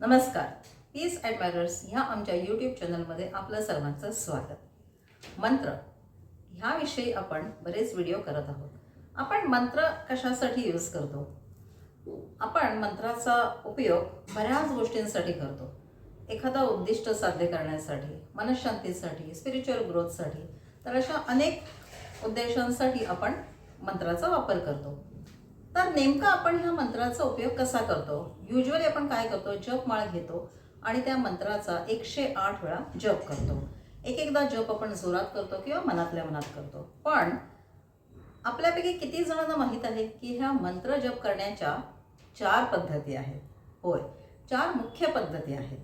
नमस्कार पीस ॲडमायरर्स ह्या आमच्या यूट्यूब चॅनलमध्ये आपलं सर्वांचं स्वागत. मंत्र ह्याविषयी आपण बरेच व्हिडिओ करत आहोत. आपण मंत्र कशासाठी यूज करतो? आपण मंत्राचा उपयोग बऱ्याच गोष्टींसाठी करतो. एखादा उद्दिष्ट साध्य करण्यासाठी मनशांतीसाठी स्पिरिच्युअल ग्रोथसाठी तर अशा अनेक उद्देशांसाठी आपण मंत्राचा वापर करतो. तर नेमका आपण ह्या मंत्राचा उपयोग कसा करतो? युजली आपण काय करतो? जपमाळ घेतो आणि त्या मंत्राचा एकशे आठ वेळा जप करतो. एक एकदा जप आपण जोरात करतो किंवा मनातल्या मनात करतो. पण आपल्यापैकी किती जणांना माहीत आहे की ह्या मंत्र जप करण्याच्या चार पद्धती आहेत? होय चार मुख्य पद्धती आहेत.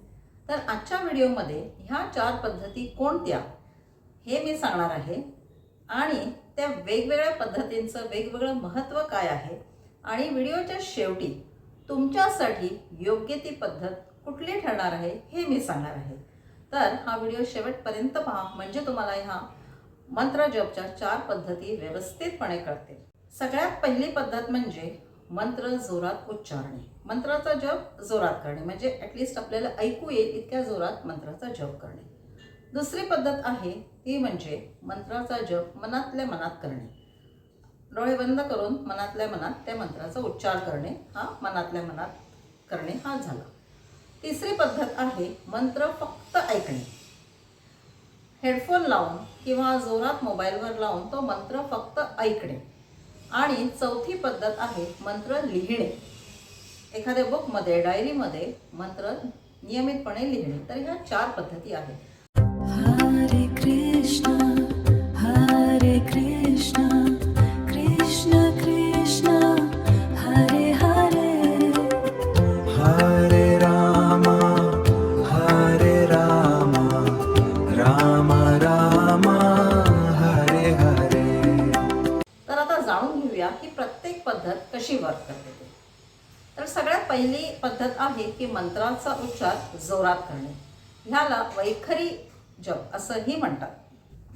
तर आजच्या व्हिडिओमध्ये ह्या चार पद्धती कोणत्या? हे मी सांगणार आहे. आणि त्या वेगवेगळ्या पद्धतींचं वेगवेगळं महत्त्व काय आहे? आणि व्हिडिओच्या शेवटी तुमच्यासाठी योग्य ती पद्धत कुठली ठरणार आहे हे मी सांगणार आहे. तर हा व्हिडिओ शेवटपर्यंत पहा. म्हणजे तुम्हाला ह्या मंत्र जपच्या चार पद्धती व्यवस्थितपणे कळतील. सगळ्यात पहिली पद्धत म्हणजे मंत्र जोरात उच्चारणे. मंत्राचा जप जोरात करणे. म्हणजे ॲटलिस्ट आपल्याला ऐकू येईल इतक्या जोरात मंत्राचा जप करणे. दुसरी पद्धत आहे ती म्हणजे मंत्राचा जप मनातल्या मनात करणे. डोळे बंद करून मनातल्या मनात त्या मंत्राचा उच्चार करणे. हा मनातल्या मनात करणे हा झाला. तिसरी पद्धत आहे मंत्र फक्त ऐकणे. हेडफोन लावून किंवा जोरात मोबाईलवर लावून तो मंत्र फक्त ऐकणे. आणि चौथी पद्धत आहे मंत्र लिहिणे. एखाद्या बुकमध्ये डायरीमध्ये मंत्र नियमितपणे लिहिणे. तर ह्या चार पद्धती आहेत. हरे कृष्ण. घेऊया की प्रत्येक पद्धत कशी वर्क करते ते. तर सगळ्यात पहिली पद्धत आहे की मंत्राचा उच्चार जोरात करणे. ह्याला वैखरी जप असंही म्हणतात.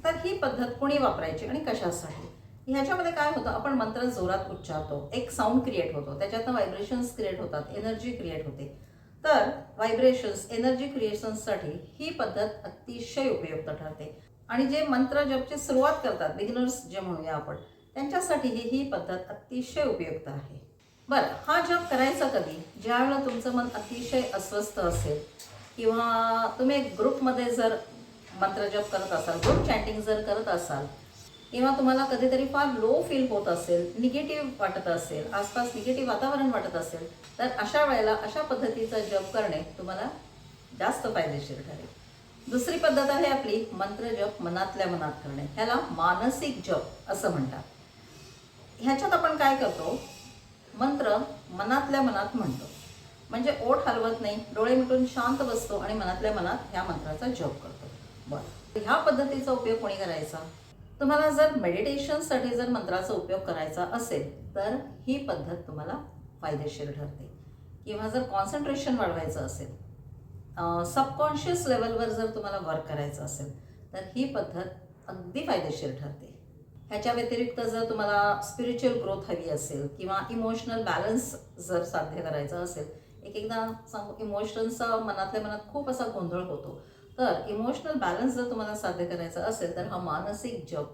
तर ही पद्धत कोणी वापरायची आणि कशासाठी? ह्याच्यामध्ये काय होतं आपण मंत्र जोरात उच्चारतो एक साऊंड क्रिएट होतो त्याच्यातनं व्हायब्रेशन्स क्रिएट होतात एनर्जी क्रिएट होते. तर व्हायब्रेशन्स एनर्जी क्रिएशन्ससाठी ही पद्धत अतिशय उपयुक्त ठरते. आणि जे मंत्र जपची सुरुवात करतात बिगिनर्स जे म्हणूया आपण त्यांच्यासाठी ही ही पद्धत अतिशय उपयुक्त आहे. बरं हा जप करायचा कधी? ज्यावेळेला तुमचं मन अतिशय अस्वस्थ असेल किंवा तुम्ही ग्रुपमध्ये जर मंत्रजप करत असाल ग्रुप चॅटिंग जर करत असाल किंवा तुम्हाला कधीतरी फार लो फील होत असेल निगेटिव्ह वाटत असेल आसपास निगेटिव्ह वातावरण वाटत असेल तर अशा वेळेला अशा पद्धतीचा जप करणे तुम्हाला जास्त फायदेशीर ठरेल. दुसरी पद्धत आहे आपली मंत्रजप मनातल्या मनात करणे. ह्याला मानसिक जप असं म्हणतात. ह्याच्यात आपण काय करतो? मंत्र मनातल्या मनात म्हणतो. म्हणजे ओठ हलवत नाही डोळे मिटून शांत बसतो आणि मनातल्या मनात ह्या मंत्राचा जप करतो. बरं. ह्या पद्धतीचा उपयोग कोणी करायचा? तुम्हाला जर मेडिटेशनसाठी जर मंत्राचा उपयोग करायचा असेल तर ही पद्धत तुम्हाला फायदेशीर ठरते. किंवा जर कॉन्सन्ट्रेशन वाढवायचं असेल सबकॉन्शियस लेवलवर जर तुम्हाला वर्क करायचं असेल तर ही पद्धत अगदी फायदेशीर ठरते. ह्याच्या व्यतिरिक्त जर तुम्हाला स्पिरिच्युअल ग्रोथ हवी असेल किंवा इमोशनल बॅलन्स जर साध्य करायचा असेल एक एकदा सांगू इमोशन्सचा मनातल्या मनात खूप असा गोंधळ होतो. तर इमोशनल बॅलन्स जर तुम्हाला साध्य करायचा असेल तर हा मानसिक जप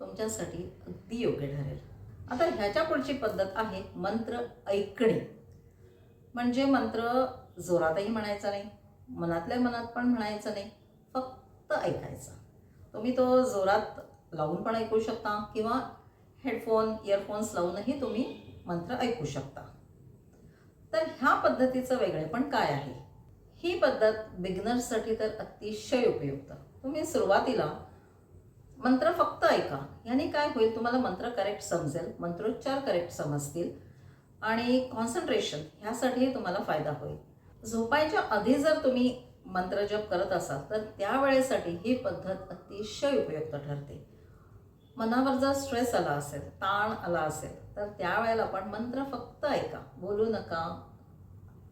तुमच्यासाठी अगदी योग्य ठरेल. आता ह्याच्या पुढची पद्धत आहे मंत्र ऐकणे. म्हणजे मंत्र जोरातही म्हणायचा नाही मनातल्या मनात पण म्हणायचं नाही फक्त ऐकायचा. तुम्ही तो जोरात लावून पण ऐकू शकता किंवा हेडफोन इयरफोन्स लावूनही तुम्ही मंत्र ऐकू शकता. तर ह्या पद्धतीचं वेगळेपण काय आहे? ही पद्धत बिगनर्ससाठी तर अतिशय उपयुक्त. तुम्ही सुरुवातीला मंत्र फक्त ऐका. याने काय होईल? तुम्हाला मंत्र करेक्ट समजेल मंत्रोच्चार करेक्ट समजतील आणि कॉन्सन्ट्रेशन ह्यासाठीही तुम्हाला फायदा होईल. झोपायच्या आधी जर तुम्ही मंत्रजप करत असाल तर त्यावेळेसाठी ही पद्धत अतिशय उपयुक्त ठरते. मनावर जर स्ट्रेस आला असेल ताण आला असेल तर त्यावेळेला आपण मंत्र फक्त ऐका. बोलू नका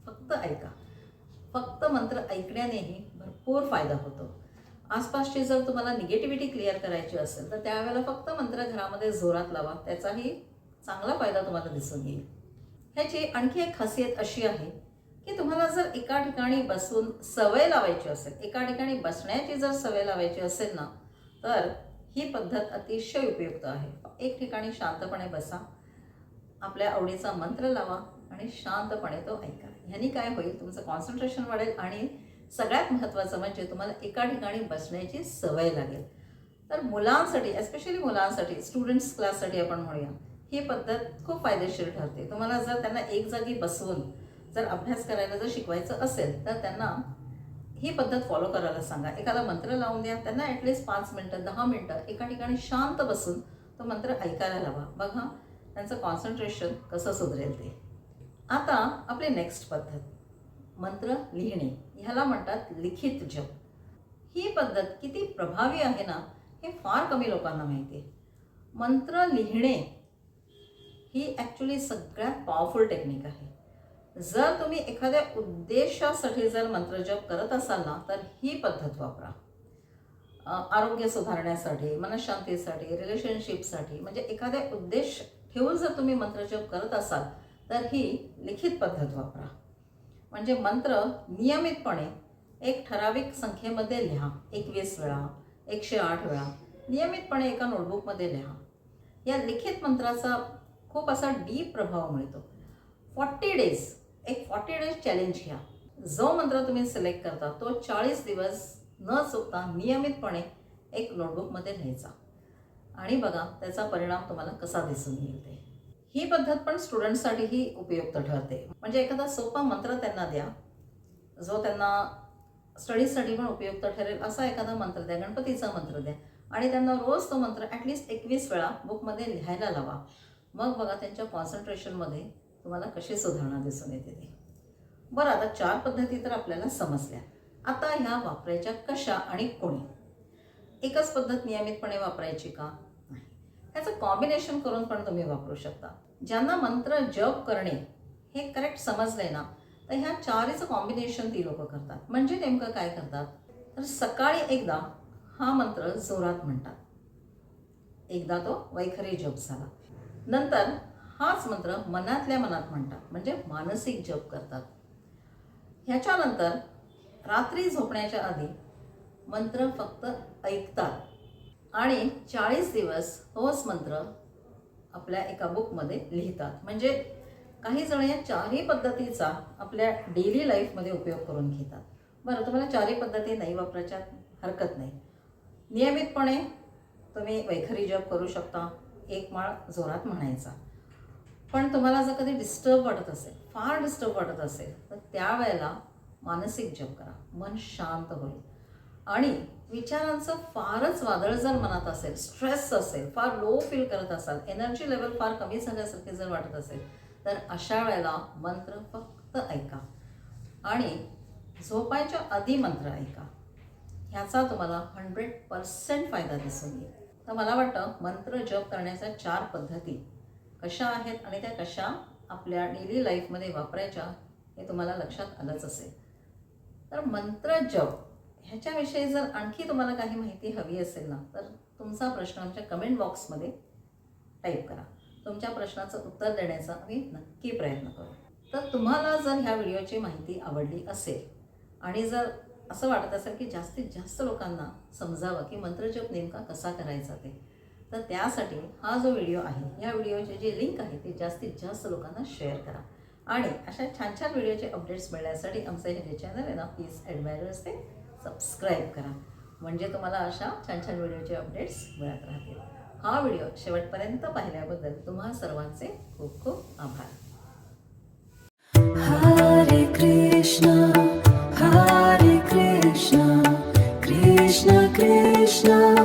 फक्त ऐका. फक्त मंत्र ऐकण्यानेही भरपूर फायदा होतो. आसपासची जर तुम्हाला निगेटिव्हिटी क्लिअर करायची असेल तर त्यावेळेला फक्त मंत्र घरामध्ये जोरात लावा. त्याचाही चांगला फायदा तुम्हाला दिसून येईल. ह्याची आणखी एक खासियत अशी आहे की तुम्हाला जर एका ठिकाणी बसून सवय लावायची असेल एका ठिकाणी बसण्याची जर सवय लावायची असेल ना तर ही पद्धत अतिशय उपयुक्त आहे. एक ठिकाणी शांतपणे बसा. आपल्या आवडीचा मंत्र लावा आणि शांतपणे तो ऐका. ह्यानी काय होईल तुमचं कॉन्सन्ट्रेशन वाढेल आणि सगळ्यात महत्त्वाचं म्हणजे तुम्हाला एका ठिकाणी बसण्याची सवय लागेल. तर मुलांसाठी एस्पेशली मुलांसाठी स्टुडंट्स क्लाससाठी आपण म्हणूया ही पद्धत खूप फायदेशीर ठरते. तुम्हाला जर त्यांना एक जागी बसवून जर अभ्यास करायला जर शिकवायचं असेल तर त्यांना ही पद्धत फॉलो करायला सांगा. एखादा मंत्र लावून द्या त्यांना ॲटलिस्ट पाच मिनटं दहा मिनटं एका ठिकाणी शांत बसून तो मंत्र ऐकायला लावा. बघा त्यांचं कॉन्सन्ट्रेशन कसं सुधरेल ते. आता आपली नेक्स्ट पद्धत. मंत्र लिहिणे. ह्याला म्हणतात लिखित जप. ही पद्धत किती प्रभावी आहे ना हे फार कमी लोकांना माहिती आहे. मंत्र लिहिणे ही ॲक्च्युली सगळ्यात पॉवरफुल टेक्निक आहे. जर तुम्ही एखाद्या उद्देशासाठी जर मंत्रजप करत असाल ना तर ही पद्धत वापरा. आरोग्य सुधारण्यासाठी मनशांतीसाठी रिलेशनशिपसाठी म्हणजे एखाद्या उद्देश ठेवून जर तुम्ही मंत्रजप करत असाल तर ही लिखित पद्धत वापरा. म्हणजे मंत्र नियमितपणे एक ठराविक संख्येमध्ये लिहा. एकवीस वेळा एकशे आठ वेळा नियमितपणे एका नोटबुकमध्ये लिहा. या लिखित मंत्राचा खूप असा डीप प्रभाव मिळतो. फॉर्टी डेज एक फॉर्टी डेज चॅलेंज घ्या. जो मंत्र तुम्ही सिलेक्ट करता तो चाळीस दिवस न चुकता नियमितपणे एक नोटबुकमध्ये लिहायचा. आणि बघा त्याचा परिणाम तुम्हाला कसा दिसून येईल ते ही पद्धत पण स्टुडंटसाठीही उपयुक्त ठरते. म्हणजे एखादा सोपा मंत्र त्यांना द्या. जो त्यांना स्टडीजसाठी पण उपयुक्त ठरेल असा एखादा मंत्र द्या गणपतीचा मंत्र द्या. आणि त्यांना रोज तो मंत्र ॲटलिस्ट एकवीस वेळा बुकमध्ये लिहायला लावा. मग बघा त्यांच्या कॉन्सन्ट्रेशनमध्ये तुम्हाला कशी सुधारणा दिसून येते ते? बरं आता चार पद्धती तर आपल्याला समजल्या. आता ह्या वापरायच्या कशा आणि कोणी? एकच पद्धत नियमितपणे वापरायची का? नाही. ह्याचं कॉम्बिनेशन करून पण तुम्ही वापरू शकता. ज्यांना मंत्र जप करणे हे करेक्ट समजलंय ना तर ह्या चारीचं कॉम्बिनेशन ती लोक करतात. म्हणजे नेमकं काय करतात? तर सकाळी एकदा हा मंत्र जोरात म्हणतात. एकदा तो वैखरी जप झाला. नंतर हाच मंत्र मनातल्या मनात म्हणतात. म्हणजे मानसिक जप करतात. ह्याच्यानंतर रात्री झोपण्याच्या आधी मंत्र फक्त ऐकतात. आणि चाळीस दिवस तोच मंत्र आपल्या एका बुकमध्ये लिहितात. म्हणजे काही जण या चारही पद्धतीचा आपल्या डेली लाईफमध्ये उपयोग करून घेतात. बरं तुम्हाला चारही पद्धती नाही वापरायच्या हरकत नाही. नियमितपणे तुम्ही वैखरी जप करू शकता. एक माळ जोरात म्हणायचा. पण तुम्हाला जर कधी डिस्टर्ब वाटत असेल फार डिस्टर्ब वाटत असेल तर त्यावेळेला मानसिक जप करा. मन शांत होईल. आणि विचारांचं फारच वादळ जर मनात असेल स्ट्रेस असेल फार लो फील करत असाल एनर्जी लेवल फार कमी झाल्यासारखे जर वाटत असेल तर अशा वेळेला मंत्र फक्त ऐका. आणि झोपायच्या आधी मंत्र ऐका. ह्याचा तुम्हाला हंड्रेड पर्सेंट फायदा दिसून येईल. तर मला वाटतं मंत्र जप करण्याच्या चार पद्धती कशा आहेत आणि त्या कशा आपल्या डेली लाईफमध्ये वापरायच्या हे तुम्हाला लक्षात आलंच असेल. तर मंत्र जप ह्याच्याविषयी जर आणखी तुम्हाला काही माहिती हवी असेल ना तर तुमचा प्रश्न आमच्या कमेंट बॉक्समध्ये टाईप करा. तुमच्या प्रश्नाचं उत्तर देण्याचा आम्ही नक्की प्रयत्न करू. तर तुम्हाला जर ह्या व्हिडिओची माहिती आवडली असेल आणि जर असं वाटत असेल की जास्तीत जास्त लोकांना समजावं की मंत्रजप नेमका कसा करायचा ते तर त्यासाठी हा जो व्हिडिओ आहे या व्हिडिओचे जे लिंक आहे ती जास्तीत जास्त लोकांना शेअर करा. आणि अशा छान छान व्हिडिओचे अपडेट्स मिळण्यासाठी आमचं हे जे चॅनल आहे ना प्लीज ॲडमायरर्स ते सबस्क्राईब करा. म्हणजे तुम्हाला अशा छान छान व्हिडिओचे अपडेट्स मिळत राहतील. हा व्हिडिओ शेवटपर्यंत पाहिल्याबद्दल तुम्हा सर्वांचे खूप खूप आभार. हरे कृष्णा हरे कृष्णा कृष्ण कृष्ण.